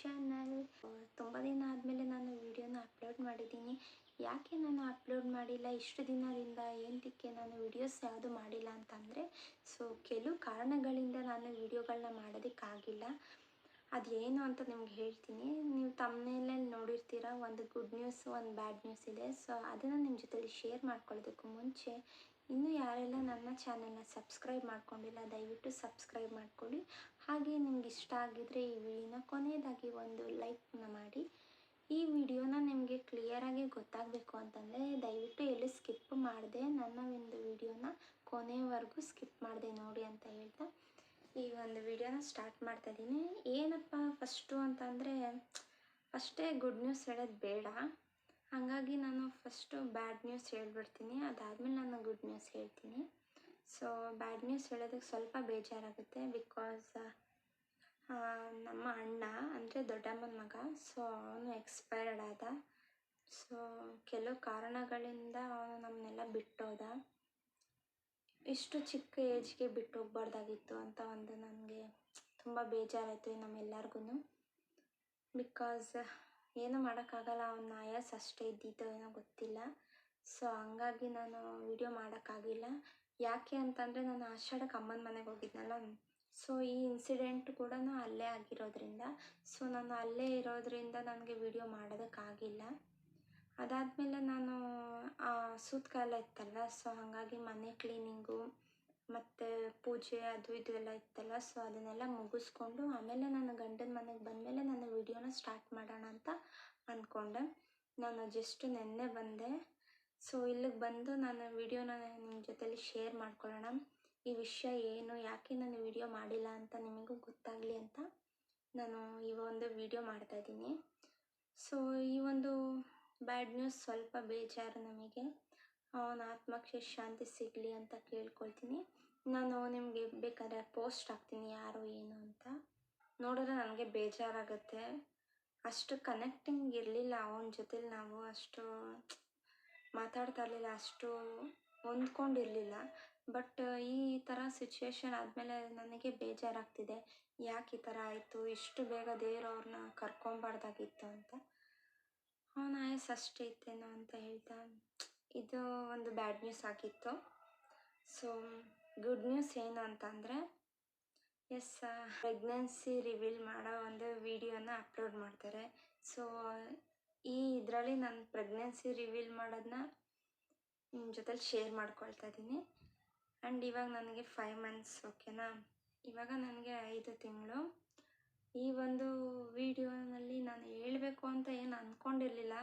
Channel. ತುಂಬ ದಿನ ಆದಮೇಲೆ ನಾನು ವಿಡಿಯೋನ ಅಪ್ಲೋಡ್ ಮಾಡಿದ್ದೀನಿ. ಯಾಕೆ ನಾನು ಅಪ್ಲೋಡ್ ಮಾಡಿಲ್ಲ? ಇಷ್ಟು ದಿನದಿಂದ ಏನಕ್ಕೆ ನಾನು ವಿಡಿಯೋಸ್ ಯಾವುದು ಮಾಡಿಲ್ಲ ಅಂತಂದರೆ, ಸೊ ಕೆಲವು ಕಾರಣಗಳಿಂದ ನಾನು ವಿಡಿಯೋಗಳನ್ನ ಮಾಡೋದಕ್ಕಾಗಿಲ್ಲ. ಅದೇನು ಅಂತ ನಿಮ್ಗೆ ಹೇಳ್ತೀನಿ. ನೀವು ತಮ್ಮನೇಲಲ್ಲಿ ನೋಡಿರ್ತೀರ, ಒಂದು ಗುಡ್ ನ್ಯೂಸ್ ಒಂದು ಬ್ಯಾಡ್ ನ್ಯೂಸ್ ಇದೆ. ಸೊ ಅದನ್ನು ನಿಮ್ಮ ಜೊತೆಲಿ ಶೇರ್ ಮಾಡ್ಕೊಳ್ಳೋದಕ್ಕೂ ಮುಂಚೆ, ಇನ್ನೂ ಯಾರೆಲ್ಲ ನನ್ನ ಚಾನಲ್ನ ಸಬ್ಸ್ಕ್ರೈಬ್ ಮಾಡ್ಕೊಂಡಿಲ್ಲ, ದಯವಿಟ್ಟು ಸಬ್ಸ್ಕ್ರೈಬ್ ಮಾಡ್ಕೊಳ್ಳಿ. ಹಾಗೆ ನಿಮ್ಗೆ ಇಷ್ಟ ಆಗಿದ್ರೆ ಈ ವಿಡಿಯೋನ ಕೊನೆಯದಾಗಿ ಒಂದು ಲೈಕ್ನ ಮಾಡಿ. ಈ ವಿಡಿಯೋನ ನಿಮಗೆ ಕ್ಲಿಯರಾಗಿ ಗೊತ್ತಾಗಬೇಕು ಅಂತಂದರೆ ದಯವಿಟ್ಟು ಎಲ್ಲಿ ಸ್ಕಿಪ್ ಮಾಡಿದೆ ನನ್ನ ಒಂದು ವಿಡಿಯೋನ ಕೊನೆಯವರೆಗೂ ಸ್ಕಿಪ್ ಮಾಡಿದೆ ನೋಡಿ ಅಂತ ಹೇಳ್ತಾ. ಈ ಒಂದು ವಿಡಿಯೋನ ಸ್ಟಾರ್ಟ್ ಮಾಡ್ತಾ ಇದ್ದೀನಿ. ಏನಪ್ಪ ಫಸ್ಟು ಅಂತಂದರೆ ಫಸ್ಟೇ ಗುಡ್ ನ್ಯೂಸ್ ಹೇಳೋದು ಬೇಡ. ಹಾಗಾಗಿ ನಾನು ಫಸ್ಟು ಬ್ಯಾಡ್ ನ್ಯೂಸ್ ಹೇಳ್ಬಿಡ್ತೀನಿ. ಅದಾದಮೇಲೆ ನಾನು ಗುಡ್ ನ್ಯೂಸ್ ಹೇಳ್ತೀನಿ. ಸೊ ಬ್ಯಾಡ್ ನ್ಯೂಸ್ ಹೇಳೋದಕ್ಕೆ ಸ್ವಲ್ಪ ಬೇಜಾರಾಗುತ್ತೆ ಬಿಕಾಸ್ ನಮ್ಮ ಅಣ್ಣ, ಅಂದರೆ ದೊಡ್ಡಮ್ಮನ ಮಗ ಸೊ ಅವನು ಎಕ್ಸ್ಪೈರ್ಡ್ ಆದ. ಸೊ ಕೆಲವು ಕಾರಣಗಳಿಂದ ಅವನು ನಮ್ಮನ್ನೆಲ್ಲ ಬಿಟ್ಟೋದ. ಇಷ್ಟು ಚಿಕ್ಕ ಏಜ್ಗೆ ಬಿಟ್ಟು ಹೋಗ್ಬಾರ್ದಾಗಿತ್ತು ಅಂತ ಒಂದು ನನಗೆ ತುಂಬ ಬೇಜಾರಾಯಿತು ನಮ್ಮೆಲ್ಲರಿಗೂ ಬಿಕಾಸ್ ಏನೂ ಮಾಡೋಕ್ಕಾಗಲ್ಲ, ಅವನ ಆಯಾಸ್ ಅಷ್ಟೇ ಇದ್ದಿದ್ದೋ ಏನೋ ಗೊತ್ತಿಲ್ಲ. ಸೊ ಹಂಗಾಗಿ ನಾನು ವಿಡಿಯೋ ಮಾಡೋಕ್ಕಾಗಿಲ್ಲ. ಯಾಕೆ ಅಂತಂದರೆ ನಾನು ಆಷಾಢಕ್ಕೆ ಅಮ್ಮನ ಮನೆಗೆ ಹೋಗಿದ್ನಲ್ಲ ಸೊ ಈ ಇನ್ಸಿಡೆಂಟ್ ಕೂಡ ಅಲ್ಲೇ ಆಗಿರೋದ್ರಿಂದ ಸೊ ನಾನು ಅಲ್ಲೇ ಇರೋದ್ರಿಂದ ನನಗೆ ವಿಡಿಯೋ ಮಾಡೋದಕ್ಕಾಗಿಲ್ಲ. ಅದಾದಮೇಲೆ ನಾನು, ಆ, ಸೂತ್ಕಾಲ ಇತ್ತಲ್ಲ ಸೊ ಹಾಗಾಗಿ ಮನೆ ಕ್ಲೀನಿಂಗು ಮತ್ತು ಪೂಜೆ ಅದು ಇದು ಎಲ್ಲ ಇತ್ತಲ್ಲ ಸೊ ಅದನ್ನೆಲ್ಲ ಮುಗಿಸ್ಕೊಂಡು ಆಮೇಲೆ ನಾನು ಗಂಡನ ಮನೆಗೆ ಬಂದಮೇಲೆ ನಾನು ವಿಡಿಯೋನ ಸ್ಟಾರ್ಟ್ ಮಾಡೋಣ ಅಂತ ಅಂದ್ಕೊಂಡೆ ನಾನು ಜಸ್ಟ್ ನೆನ್ನೆ ಬಂದೆ. ಸೊ ಇಲ್ಲಿಗೆ ಬಂದು ನಾನು ವಿಡಿಯೋನ ನಿಮ್ಮ ಜೊತೆಲಿ ಶೇರ್ ಮಾಡ್ಕೊಳ್ಳೋಣ. ಈ ವಿಷಯ ಏನು, ಯಾಕೆ ನಾನು ವಿಡಿಯೋ ಮಾಡಿಲ್ಲ ಅಂತ ನಿಮಗೂ ಗೊತ್ತಾಗಲಿ ಅಂತ ನಾನು ಈ ಒಂದು ವಿಡಿಯೋ ಮಾಡ್ತಾ ಇದ್ದೀನಿ. ಸೊ ಈ ಒಂದು ಬ್ಯಾಡ್ ನ್ಯೂಸ್ ಸ್ವಲ್ಪ ಬೇಜಾರು ನಮಗೆ. ಅವನ ಆತ್ಮಕ್ಕೆ ಶಾಂತಿ ಸಿಗಲಿ ಅಂತ ಕೇಳ್ಕೊಳ್ತೀನಿ. ನಾನು ನಿಮಗೆ ಬೇಕಾದ್ರೆ ಪೋಸ್ಟ್ ಹಾಕ್ತೀನಿ, ಯಾರು, ಏನು ಅಂತ. ನೋಡಿದ್ರೆ ನನಗೆ ಬೇಜಾರಾಗುತ್ತೆ. ಅಷ್ಟು ಕನೆಕ್ಟಿಂಗ್ ಇರಲಿಲ್ಲ ಅವನ ಜೊತೆಲಿ ನಾವು, ಅಷ್ಟು ಮಾತಾಡ್ತಾ ಇರಲಿಲ್ಲ, ಅಷ್ಟು ಹೊಂದ್ಕೊಂಡಿರಲಿಲ್ಲ. ಬಟ್, ಈ ಥರ ಸಿಚುವೇಶನ್ ಆದಮೇಲೆ ನನಗೆ ಬೇಜಾರಾಗ್ತಿದೆ. ಯಾಕೆ ಈ ಥರ ಆಯಿತು? ಇಷ್ಟು ಬೇಗ ದೇವ್ರು ಅವ್ರನ್ನ ಕರ್ಕೊಬಾರ್ದಾಗಿತ್ತು ಅಂತ. ಅವನ ಆಯಸ್ ಅಷ್ಟೇ ಇತ್ತೇನೋ ಅಂತ ಹೇಳ್ತಾ ಇದು ಒಂದು ಬ್ಯಾಡ್ ನ್ಯೂಸ್ ಆಗಿತ್ತು. ಸೊ ಗುಡ್ ನ್ಯೂಸ್ ಏನು ಅಂತಂದರೆ ಎಸ್ ಪ್ರೆಗ್ನೆನ್ಸಿ ರಿವೀಲ್ ಮಾಡೋ ಒಂದು ವಿಡಿಯೋನ ಅಪ್ಲೋಡ್ ಮಾಡ್ತಾರೆ. ಸೊ ಈ ಇದರಲ್ಲಿ ನಾನು ಪ್ರೆಗ್ನೆನ್ಸಿ ರಿವೀಲ್ ಮಾಡೋದನ್ನ ನಿಮ್ಮ ಜೊತೆಲಿ ಶೇರ್ ಮಾಡ್ಕೊಳ್ತಾ ಇದ್ದೀನಿ. ಆ್ಯಂಡ್ ಇವಾಗ ನನಗೆ ಫೈವ್ ಮಂತ್ಸ್ ಓಕೆನಾ ಇವಾಗ ನನಗೆ ಐದು ತಿಂಗಳು. ಈ ಒಂದು ವಿಡಿಯೋನಲ್ಲಿ ನಾನು ಹೇಳಬೇಕು ಅಂತ ಏನು ಅಂದ್ಕೊಂಡಿರಲಿಲ್ಲ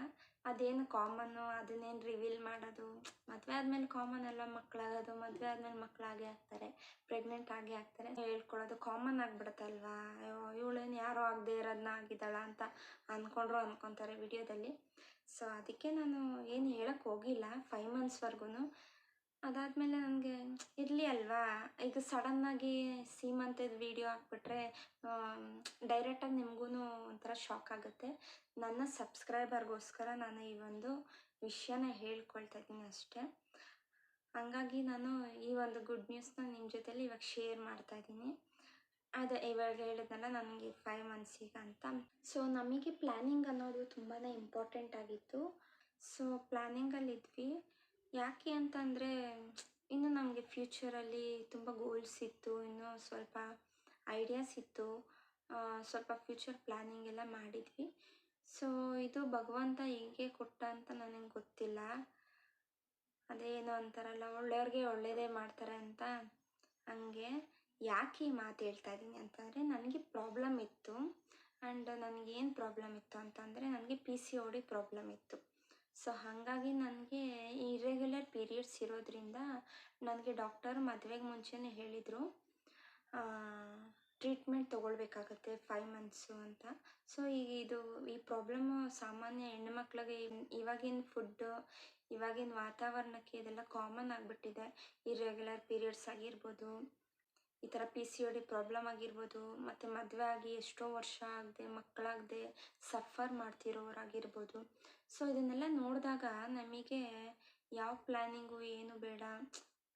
ಅದೇನು ಕಾಮನ್ನು ಅದನ್ನೇನು ರಿವೀಲ್ ಮಾಡೋದು? ಮದುವೆ ಆದಮೇಲೆ ಕಾಮನ್ ಎಲ್ಲ ಮಕ್ಕಳಾಗೋದು ಮದುವೆ ಆದಮೇಲೆ ಮಕ್ಕಳಾಗೇ ಆಗ್ತಾರೆ ಪ್ರೆಗ್ನೆಂಟ್ ಆಗೇ ಆಗ್ತಾರೆ. ಹೇಳ್ಕೊಳ್ಳೋದು ಕಾಮನ್ ಆಗಿಬಿಡುತ್ತಲ್ವಾ ಅಯ್ಯೋ, ಇವಳೇನು ಯಾರೋ ಆಗದೆ ಇರೋದನ್ನ ಆಗಿದ್ದಾಳ ಅಂತ ಅಂದ್ಕೊಂಡ್ರು ಅಂದ್ಕೊತಾರೆ ವಿಡಿಯೋದಲ್ಲಿ. ಸೊ ಅದಕ್ಕೆ ನಾನು ಏನು ಹೇಳಕ್ಕೆ ಹೋಗಿಲ್ಲ. ಫೈವ್ ಮಂತ್ಸ್ವರೆಗೂ ಅದಾದಮೇಲೆ ನನಗೆ ಇರಲಿ ಅಲ್ವಾ? ಈಗ ಸಡನ್ನಾಗಿ ಸೀಮಂತದ ವಿಡಿಯೋ ಹಾಕ್ಬಿಟ್ರೆ ಡೈರೆಕ್ಟಾಗಿ ನಿಮಗೂ ಒಂಥರ ಶಾಕ್ ಆಗುತ್ತೆ. ನನ್ನ ಸಬ್ಸ್ಕ್ರೈಬರ್ಗೋಸ್ಕರ ನಾನು ಈ ಒಂದು ವಿಷಯನ ಹೇಳ್ಕೊಳ್ತಾ ಇದ್ದೀನಿ ಅಷ್ಟೇ. ಹಂಗಾಗಿ ನಾನು ಈ ಒಂದು ಗುಡ್ ನ್ಯೂಸ್ನ ನಿಮ್ಮ ಜೊತೆಲಿ ಇವಾಗ ಶೇರ್ ಮಾಡ್ತಾ ಇದ್ದೀನಿ. ಅದೇ ಇವಾಗ ಹೇಳಿದ್ನಲ್ಲ ನನಗೆ ಫೈವ್ ಮಂತ್ಸಿಗೆ ಅಂತ. ಸೊ ನಮಗೆ ಪ್ಲ್ಯಾನಿಂಗ್ ಅನ್ನೋದು ತುಂಬಾ ಇಂಪಾರ್ಟೆಂಟ್ ಆಗಿತ್ತು. ಸೊ ಪ್ಲ್ಯಾನಿಂಗಲ್ಲಿ ಇದ್ವಿ ಯಾಕೆ ಅಂತಂದರೆ, ಇನ್ನು ನಮಗೆ ಫ್ಯೂಚರಲ್ಲಿ ತುಂಬ ಗೋಲ್ಸ್ ಇತ್ತು, ಇನ್ನೂ ಸ್ವಲ್ಪ ಐಡಿಯಾಸ್ ಇತ್ತು ಸ್ವಲ್ಪ ಫ್ಯೂಚರ್ ಪ್ಲ್ಯಾನಿಂಗ್ ಎಲ್ಲ ಮಾಡಿದ್ವಿ. ಸೊ ಇದು ಭಗವಂತ ಹೇಗೆ ಕೊಟ್ಟ ಅಂತ ನನಗೆ ಗೊತ್ತಿಲ್ಲ. ಅದೇನು ಅಂತಾರಲ್ಲ ಒಳ್ಳೆಯವ್ರಿಗೆ ಒಳ್ಳೆಯದೇ ಮಾಡ್ತಾರೆ ಅಂತ ಹಂಗೆ ಯಾಕೆ ಈ ಮಾತು ಹೇಳ್ತಾ ಇದ್ದೀನಿ ಅಂತಂದರೆ, ನನಗೆ ಪ್ರಾಬ್ಲಮ್ ಇತ್ತು. ಆ್ಯಂಡ್ ನನಗೇನು ಪ್ರಾಬ್ಲಮ್ ಇತ್ತು ಅಂತಂದರೆ, ನನಗೆ P C O D problem ಇತ್ತು. ಸೊ ಹಾಗಾಗಿ ನನಗೆ ಇರೆಗ್ಯುಲರ್ ಪೀರಿಯಡ್ಸ್ ಇರೋದ್ರಿಂದ ನನಗೆ ಡಾಕ್ಟರ್ ಮದುವೆಗೆ ಮುಂಚೆನೇ ಹೇಳಿದರು ಟ್ರೀಟ್ಮೆಂಟ್ ತೊಗೊಳ್ಬೇಕಾಗತ್ತೆ ಫೈವ್ ಮಂತ್ಸು ಅಂತ. ಸೊ ಈಗ ಇದು, ಈ ಪ್ರಾಬ್ಲಮ್ಮು ಸಾಮಾನ್ಯ ಹೆಣ್ಮಕ್ಳಿಗೆ ಇವಾಗಿನ ಫುಡ್ಡು ಇವಾಗಿನ ವಾತಾವರಣಕ್ಕೆ ಇದೆಲ್ಲ ಕಾಮನ್ ಆಗಿಬಿಟ್ಟಿದೆ. ಇರೆಗ್ಯುಲರ್ ಪೀರಿಯಡ್ಸ್ ಆಗಿರ್ಬೋದು ಈ ಥರ P C O D problem ಆಗಿರ್ಬೋದು, ಮತ್ತು ಮದುವೆ ಆಗಿ ಎಷ್ಟೋ ವರ್ಷ ಆಗದೆ ಮಕ್ಕಳಾಗದೆ ಸಫರ್ ಮಾಡ್ತಿರೋರಾಗಿರ್ಬೋದು. ಸೊ ಇದನ್ನೆಲ್ಲ ನೋಡಿದಾಗ ನಮಗೆ ಯಾವ ಪ್ಲ್ಯಾನಿಂಗು ಏನು ಬೇಡ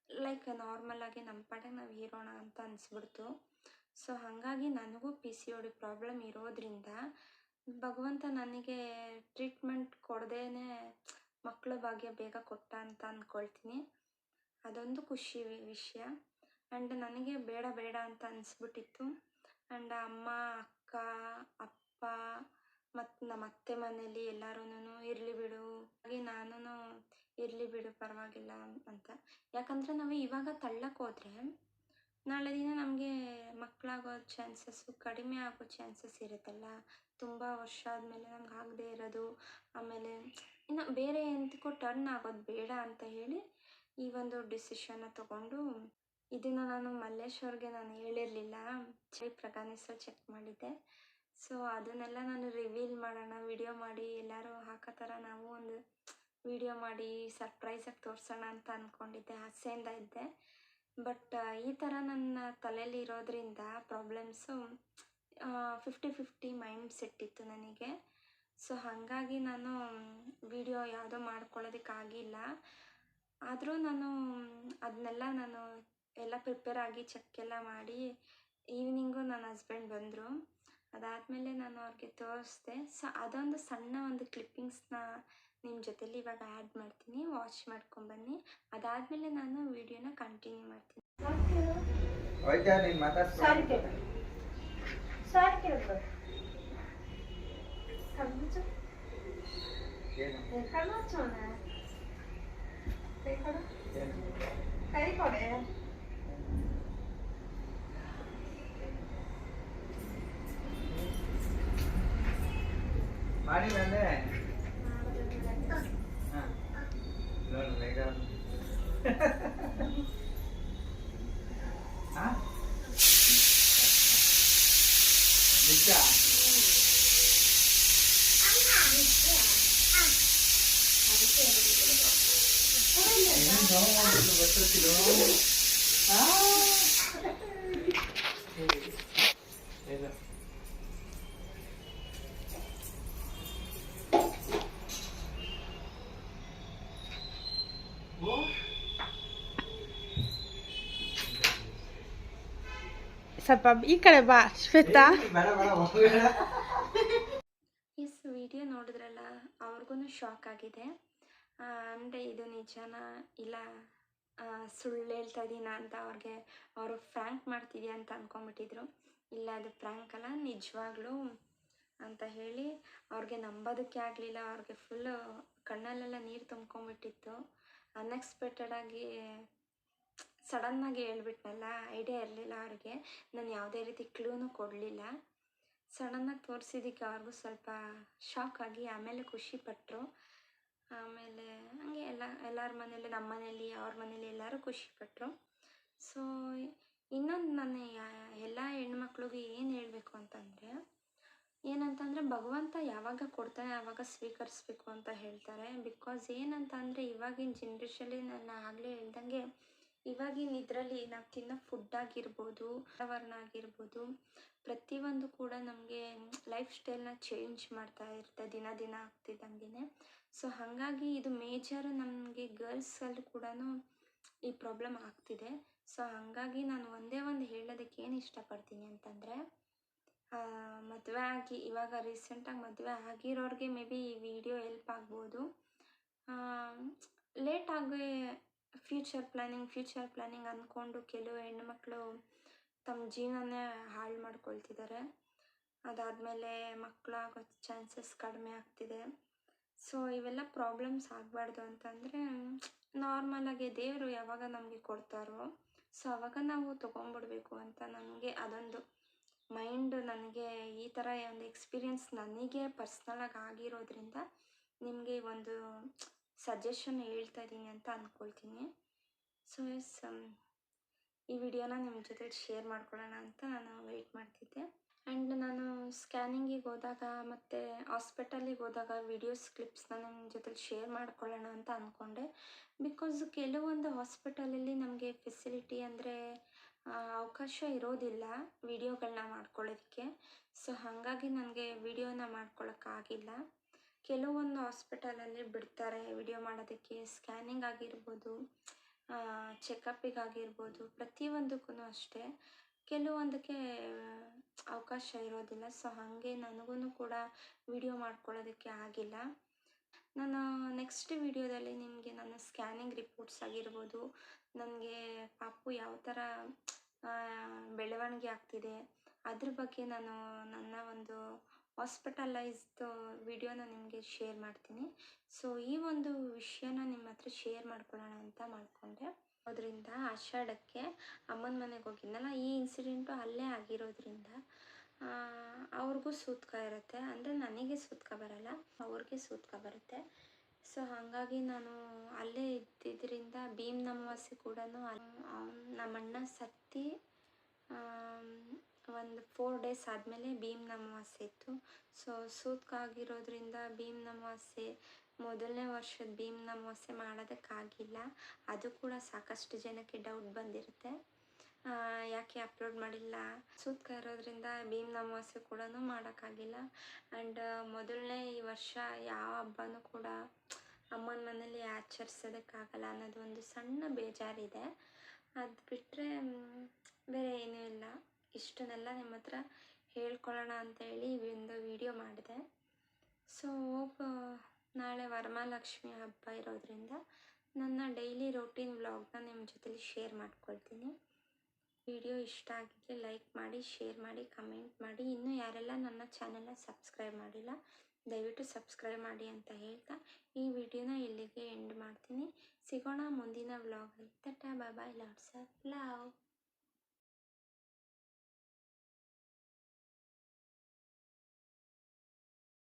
ಲೈಕ್ ನಾರ್ಮಲಾಗಿ ನಮ್ಮ ಪಾಡಿಗೆ ನಾವು ಇರೋಣ ಅಂತ ಅನಿಸ್ಬಿಡ್ತು. ಸೊ ಹಾಗಾಗಿ ನನಗೂ P C O D problem ಇರೋದ್ರಿಂದ ಭಗವಂತ ನನಗೆ ಟ್ರೀಟ್ಮೆಂಟ್ ಕೊಡದೇ ಮಕ್ಕಳ ಭಾಗ್ಯ ಬೇಗ ಕೊಟ್ಟ ಅಂತ ಅಂದ್ಕೊಳ್ತೀನಿ ಅದೊಂದು ಖುಷಿ ವಿಷಯ. ಆ್ಯಂಡ್ ನನಗೆ ಬೇಡ ಬೇಡ ಅಂತ ಅನಿಸ್ಬಿಟ್ಟಿತ್ತು. ಆ್ಯಂಡ್ ಅಮ್ಮ, ಅಕ್ಕ, ಅಪ್ಪ ಮತ್ತು ನಮ್ಮ ಅತ್ತೆ ಮನೇಲಿ ಎಲ್ಲರೂ ಇರಲಿ ಬಿಡು. ಹಾಗೆ ನಾನು ಇರಲಿ ಬಿಡು ಪರವಾಗಿಲ್ಲ ಅಂತ. ಯಾಕಂದರೆ ನಾವು ಇವಾಗ ತಳ್ಳಕ್ಕೆ ನಾಳೆ ದಿನ ನಮಗೆ ಮಕ್ಕಳಾಗೋ ಚಾನ್ಸಸ್ಸು ಕಡಿಮೆ ಆಗೋ ಚಾನ್ಸಸ್ ಇರುತ್ತಲ್ಲ. ತುಂಬ ವರ್ಷ ಆದಮೇಲೆ ನಮ್ಗೆ ಆಗದೆ ಇರೋದು. ಆಮೇಲೆ ಇನ್ನು ಬೇರೆ ಎಂತಕ್ಕೂ ಟರ್ನ್ ಆಗೋದು ಬೇಡ ಅಂತ ಹೇಳಿ ಈ ಒಂದು ಡಿಸಿಷನ್ನ ತಗೊಂಡು ಇದನ್ನು ನಾನು ಮಲ್ಲೇಶ್ವರ್ಗೆ ನಾನು ಹೇಳಿರಲಿಲ್ಲ. ಜೈ ಪ್ರಗಾನಿಸೋ ಚೆಕ್ ಮಾಡಿದ್ದೆ. ಸೊ ಅದನ್ನೆಲ್ಲ ನಾನು ರಿವೀಲ್ ಮಾಡೋಣ ವಿಡಿಯೋ ಮಾಡಿ, ಎಲ್ಲರೂ ಹಾಕೋ ಥರ ನಾವು ಒಂದು ವಿಡಿಯೋ ಮಾಡಿ ಸರ್ಪ್ರೈಸಾಗಿ ತೋರಿಸೋಣ ಅಂತ ಅಂದ್ಕೊಂಡಿದ್ದೆ ಆಸೆಯಿಂದ ಇದ್ದೆ. ಬಟ್ ಈ ಥರ ನನ್ನ ತಲೆಯಲ್ಲಿ ಇರೋದ್ರಿಂದ problems fifty fifty mind set ಇತ್ತು ನನಗೆ. ಸೊ ಹಾಗಾಗಿ ನಾನು ವಿಡಿಯೋ ಯಾವುದೋ ಮಾಡ್ಕೊಳ್ಳೋದಕ್ಕಾಗಿಲ್ಲ. ಆದರೂ ನಾನು ಅದನ್ನೆಲ್ಲ ನಾನು ಎಲ್ಲ ಪ್ರಿಪೇರ್ ಆಗಿ ಚೆಕ್ ಎಲ್ಲ ಮಾಡಿ ಈವ್ನಿಂಗು ನನ್ನ ಹಸ್ಬೆಂಡ್ ಬಂದರು. ಅದಾದಮೇಲೆ ನಾನು ಅವ್ರಿಗೆ ತೋರಿಸ್ದೆ. ಸೊ ಅದೊಂದು ಸಣ್ಣ ಒಂದು ಕ್ಲಿಪ್ಪಿಂಗ್ಸ್ನ ನಿಮ್ಮ ಜೊತೆಲಿ ಇವಾಗ ಆ್ಯಡ್ ಮಾಡ್ತೀನಿ ವಾಚ್ ಮಾಡ್ಕೊಂಬನ್ನಿ ಅದಾದಮೇಲೆ ನಾನು ವಿಡಿಯೋನ ಕಂಟಿನ್ಯೂ ಮಾಡ್ತೀನಿ. ಸರಿ. ನೀನ್ ಏನು ಕೈ ಕೊಡೆ ಮಾಡಿ ಬಂದೆ ಹಾ. ನೋಡು ಬೇಗ ಹಾ? ನಿಜ ಏನು ನೋವು ಮಾಡ್ಬಿಟ್ಟು ಬರ್ತಿರ್ತೀರೋ? ಆ. ಸ್ವಲ್ಪ ಈ ಕಡೆ ಬಾ ಶ್ವೇತಾ. ಎಸ್ ವಿಡಿಯೋ ನೋಡಿದ್ರಲ್ಲ ಅವ್ರಿಗೂ ಶಾಕ್ ಆಗಿದೆ. ಅಂದರೆ ಇದು ನಿಜಾನ ಇಲ್ಲ ಸುಳ್ಳು ಹೇಳ್ತಾ ಇದ್ದೀನ ಅಂತ ಅವ್ರಿಗೆ ಅವರು ಫ್ರ್ಯಾಂಕ್ ಮಾಡ್ತಿದ್ಯಾ ಅಂತ ಅಂದ್ಕೊಂಬಿಟ್ಟಿದ್ರು ಇಲ್ಲ ಅದು ಫ್ರ್ಯಾಂಕ್ ಅಲ್ಲ ನಿಜವಾಗ್ಲೂ ಅಂತ ಹೇಳಿ ಅವ್ರಿಗೆ ನಂಬೋದಕ್ಕೆ ಆಗಲಿಲ್ಲ. ಅವ್ರಿಗೆ ಫುಲ್ಲು ಕಣ್ಣಲ್ಲೆಲ್ಲ ನೀರು ತುಂಬ್ಕೊಂಬಿಟ್ಟಿತ್ತು ಅನ್ಎಕ್ಸ್ಪೆಕ್ಟೆಡಾಗಿ ಸಡನ್ನಾಗಿ ಹೇಳ್ಬಿಟ್ನಲ್ಲ ಐಡಿಯಾ ಇರಲಿಲ್ಲ ಅವ್ರಿಗೆ. ನಾನು ಯಾವುದೇ ರೀತಿ ಕ್ಲೂನು ಕೊಡಲಿಲ್ಲ. ಸಡನ್ನಾಗಿ ತೋರಿಸಿದ್ದಕ್ಕೆ ಅವ್ರಿಗೂ ಸ್ವಲ್ಪ ಶಾಕ್ ಆಗಿ ಆಮೇಲೆ ಖುಷಿ ಪಟ್ಟರು ಆಮೇಲೆ ಹಂಗೆ ಎಲ್ಲ, ಎಲ್ಲರ ಮನೇಲಿ ನಮ್ಮ ಮನೇಲಿ, ಅವ್ರ ಮನೇಲಿ ಎಲ್ಲರೂ ಖುಷಿ ಪಟ್ಟರು ಸೊ ಇನ್ನೊಂದು ನಾನು ಎಲ್ಲ ಹೆಣ್ಮಕ್ಳಿಗೂ ಏನು ಹೇಳಬೇಕು ಅಂತಂದರೆ, ಏನಂತಂದರೆ ಭಗವಂತ ಯಾವಾಗ ಕೊಡ್ತಾನೆ ಆವಾಗ ಸ್ವೀಕರಿಸ್ಬೇಕು ಅಂತ ಹೇಳ್ತಾರೆ. ಬಿಕಾಸ್ ಏನಂತ ಅಂದರೆ ಇವಾಗಿನ ಜನ್ರೇಷನಲ್ಲಿ ನಾನು ಆಗಲೇ ಹೇಳ್ದಂಗೆ ಇವಾಗಿನ ಇದರಲ್ಲಿ ನಾವು ತಿನ್ನೋ ಫುಡ್ ಆಗಿರ್ಬೋದು, ವಾತಾವರಣ ಆಗಿರ್ಬೋದು, ಪ್ರತಿಯೊಂದು ಕೂಡ ನಮಗೆ ಲೈಫ್ ಸ್ಟೈಲ್ನ ಚೇಂಜ್ ಮಾಡ್ತಾ ಇರುತ್ತೆ, ದಿನ ದಿನ ಆಗ್ತಿದ್ದಂಗೆ ಸೊ ಹಾಗಾಗಿ ಇದು ಮೇಜರ್ ನಮಗೆ ಗರ್ಲ್ಸಲ್ಲಿ ಕೂಡ ಈ ಪ್ರಾಬ್ಲಮ್ ಆಗ್ತಿದೆ. ಸೊ ಹಾಗಾಗಿ ನಾನು ಒಂದೇ ಒಂದು ಹೇಳೋದಕ್ಕೆ ಏನು ಇಷ್ಟಪಡ್ತೀನಿ ಅಂತಂದರೆ ಮದುವೆ ಆಗಿ, ಇವಾಗ ರೀಸೆಂಟಾಗಿ ಮದುವೆ ಆಗಿರೋರಿಗೆ ಮೇ ಬಿ ಈ ವಿಡಿಯೋ ಹೆಲ್ಪ್ ಆಗ್ಬೋದು. ಲೇಟಾಗಿ ಫ್ಯೂಚರ್ ಪ್ಲಾನಿಂಗ್ ಫ್ಯೂಚರ್ ಪ್ಲಾನಿಂಗ್ ಅಂದ್ಕೊಂಡು ಕೆಲವು ಹೆಣ್ಣುಮಕ್ಕಳು ತಮ್ಮ ಜೀವನನೇ ಹಾಳು ಮಾಡ್ಕೊಳ್ತಿದ್ದಾರೆ ಅದಾದಮೇಲೆ ಮಕ್ಕಳಾಗೋ ಚಾನ್ಸಸ್ ಕಡಿಮೆ ಆಗ್ತಿದೆ. ಸೊ ಇವೆಲ್ಲ ಪ್ರಾಬ್ಲಮ್ಸ್ ಆಗಬಾರ್ದು ಅಂತಂದರೆ ನಾರ್ಮಲಾಗಿ ದೇವರು ಯಾವಾಗ ನಮಗೆ ಕೊಡ್ತಾರೋ ಸೊ ಅವಾಗ ನಾವು ತೊಗೊಂಬಿಡ್ಬೇಕು ಅಂತ ನನಗೆ ಅದೊಂದು ಮೈಂಡ್ ನನಗೆ ಈ ಥರ ಒಂದು ಎಕ್ಸ್ಪೀರಿಯನ್ಸ್ ನನಗೆ ಪರ್ಸ್ನಲಾಗಿ ಆಗಿರೋದ್ರಿಂದ ನಿಮಗೆ ಒಂದು ಸಜೆಷನ್ ಹೇಳ್ತಾ ಇದ್ದೀನಿ ಅಂತ ಅಂದ್ಕೊಳ್ತೀನಿ. ಸೊ ಎಸ್ ಈ ವಿಡಿಯೋನ ನಿಮ್ಮ ಜೊತೆ ಶೇರ್ ಮಾಡ್ಕೊಳ್ಳೋಣ ಅಂತ ನಾನು ವೆಯ್ಟ್ ಮಾಡ್ತಿದ್ದೆ. ಆ್ಯಂಡ್ ನಾನು ಸ್ಕ್ಯಾನಿಂಗಿಗೆ ಹೋದಾಗ ಮತ್ತು ಹಾಸ್ಪಿಟಲಿಗೆ ಹೋದಾಗ ವಿಡಿಯೋಸ್ ಕ್ಲಿಪ್ಸ್ನ ನಿಮ್ಮ ಜೊತೆ ಶೇರ್ ಮಾಡ್ಕೊಳ್ಳೋಣ ಅಂತ ಅಂದ್ಕೊಂಡೆ. ಬಿಕಾಸ್ ಕೆಲವೊಂದು ಹಾಸ್ಪಿಟಲಲ್ಲಿ ನಮಗೆ ಫೆಸಿಲಿಟಿ ಅಂದರೆ ಅವಕಾಶ ಇರೋದಿಲ್ಲ ವಿಡಿಯೋಗಳನ್ನ ಮಾಡ್ಕೊಳ್ಳೋದಕ್ಕೆ. ಸೊ ಹಾಗಾಗಿ ನನಗೆ ವಿಡಿಯೋನ ಮಾಡ್ಕೊಳ್ಳೋಕ್ಕಾಗಿಲ್ಲ ಕೆಲವೊಂದು ಹಾಸ್ಪಿಟಲಲ್ಲಿ ಬಿಡ್ತಾರೆ ವಿಡಿಯೋ ಮಾಡೋದಕ್ಕೆ ಸ್ಕ್ಯಾನಿಂಗ್ ಆಗಿರ್ಬೋದು ಚೆಕಪ್ಪಿಗಾಗಿರ್ಬೋದು ಪ್ರತಿಯೊಂದಕ್ಕೂ ಅಷ್ಟೇ. ಕೆಲವೊಂದಕ್ಕೆ ಅವಕಾಶ ಇರೋದಿಲ್ಲ ಸೊ ಹಾಗೆ ನನಗೂ ಕೂಡ ವಿಡಿಯೋ ಮಾಡ್ಕೊಳ್ಳೋದಕ್ಕೆ ಆಗಿಲ್ಲ. ನಾನು ನೆಕ್ಸ್ಟ್ ವಿಡಿಯೋದಲ್ಲಿ ನಿಮಗೆ ನನ್ನ ಸ್ಕ್ಯಾನಿಂಗ್ ರಿಪೋರ್ಟ್ಸ್ ಆಗಿರ್ಬೋದು, ನನಗೆ ಪಾಪು ಯಾವ ಥರ ಬೆಳವಣಿಗೆ ಆಗ್ತಿದೆ, ಅದ್ರ ಬಗ್ಗೆ ನಾನು ನನ್ನ ಒಂದು ಹಾಸ್ಪಿಟಲೈಸ್ಡ್ ವಿಡಿಯೋನ ನಿಮಗೆ ಶೇರ್ ಮಾಡ್ತೀನಿ. ಸೊ ಈ ಒಂದು ವಿಷಯನ ನಿಮ್ಮ ಹತ್ರ ಶೇರ್ ಮಾಡ್ಕೊಳ್ಳೋಣ ಅಂತ ಮಾಡಿಕೊಂಡೆ. ಅದರಿಂದ ಆಷಾಢಕ್ಕೆ ಅಮ್ಮನ ಮನೆಗೆ ಹೋಗಿದ್ನಲ್ಲ, ಈ ಇನ್ಸಿಡೆಂಟು ಅಲ್ಲೇ ಆಗಿರೋದ್ರಿಂದ ಅವ್ರಿಗೂ ಸೂತ್ಕ ಇರುತ್ತೆ. ಅಂದರೆ ನನಗೆ ಸೂತ್ಕ ಬರಲ್ಲ, ಅವ್ರಿಗೆ ಸೂತ್ಕ ಬರುತ್ತೆ. ಸೊ ಹಾಗಾಗಿ ನಾನು ಅಲ್ಲೇ ಇದ್ದಿದ್ದರಿಂದ ಭೀಮ್ ಅಮಾವಾಸ್ಯೆ ಕೂಡ ನಮ್ಮಣ್ಣ ಸತ್ತಿ ಒಂದು ಫೋರ್ ಡೇಸ್ ಆದಮೇಲೆ ಭೀಮ್ನ ಅಮಾವಾಸ್ಯೆ ಇತ್ತು. ಸೊ ಸೂತ್ಕ ಆಗಿರೋದ್ರಿಂದ ಭೀಮ್ ಅಮಾವಾಸ್ಯೆ ಮೊದಲನೇ ವರ್ಷದ ಭೀಮ್ನ ಅಮಾವಾಸ್ಯೆ ಮಾಡೋದಕ್ಕಾಗಿಲ್ಲ. ಅದು ಕೂಡ ಸಾಕಷ್ಟು ಜನಕ್ಕೆ ಡೌಟ್ ಬಂದಿರುತ್ತೆ. ಯಾಕೆ ಅಪ್ಲೋಡ್ ಮಾಡಿಲ್ಲ? ಸೂತ್ಕ ಇರೋದ್ರಿಂದ ಭೀಮ್ ಅಮಾವಾಸ್ಯೆ ಕೂಡ ಮಾಡೋಕ್ಕಾಗಿಲ್ಲ. ಆ್ಯಂಡ್ ಮೊದಲನೇ ಈ ವರ್ಷ ಯಾವ ಹಬ್ಬನೂ ಕೂಡ ಅಮ್ಮನ ಮನೇಲಿ ಆಚರಿಸೋದಕ್ಕಾಗಲ್ಲ ಅನ್ನೋದು ಒಂದು ಸಣ್ಣ ಬೇಜಾರಿದೆ. ಅದು ಬಿಟ್ಟರೆ ಬೇರೆ ಏನೂ ಇಲ್ಲ. ಇಷ್ಟನ್ನೆಲ್ಲ ನಿಮ್ಮ ಹತ್ರ ಹೇಳ್ಕೊಳ್ಳೋಣ ಅಂತೇಳಿ ಒಂದು ವಿಡಿಯೋ ಮಾಡಿದೆ. ಸೊ ಹೋಪ್ ನಾಳೆ ವರಮಹಾಲಕ್ಷ್ಮಿ ಹಬ್ಬ ಇರೋದ್ರಿಂದ ನನ್ನ ಡೈಲಿ ರೊಟೀನ್ ವ್ಲಾಗ್ನ ನಿಮ್ಮ ಜೊತೆಲಿ ಶೇರ್ ಮಾಡ್ಕೊಳ್ತೀನಿ. ವಿಡಿಯೋ ಇಷ್ಟ ಆಗಿದ್ರೆ ಲೈಕ್ ಮಾಡಿ ಶೇರ್ ಮಾಡಿ ಕಮೆಂಟ್ ಮಾಡಿ. ಇನ್ನೂ ಯಾರೆಲ್ಲ ನನ್ನ ಚಾನೆಲ್ನ ಸಬ್ಸ್ಕ್ರೈಬ್ ಮಾಡಿಲ್ಲ, ದಯವಿಟ್ಟು ಸಬ್ಸ್ಕ್ರೈಬ್ ಮಾಡಿ ಅಂತ ಹೇಳ್ತಾ ಈ ವಿಡಿಯೋನ ಇಲ್ಲಿಗೆ ಎಂಡ್ ಮಾಡ್ತೀನಿ. ಸಿಗೋಣ ಮುಂದಿನ ವ್ಲಾಗಲ್ಲಿ ಬಾಯ್ ಲಾಟ್ಸ್ ಆಫ್ ಲವ್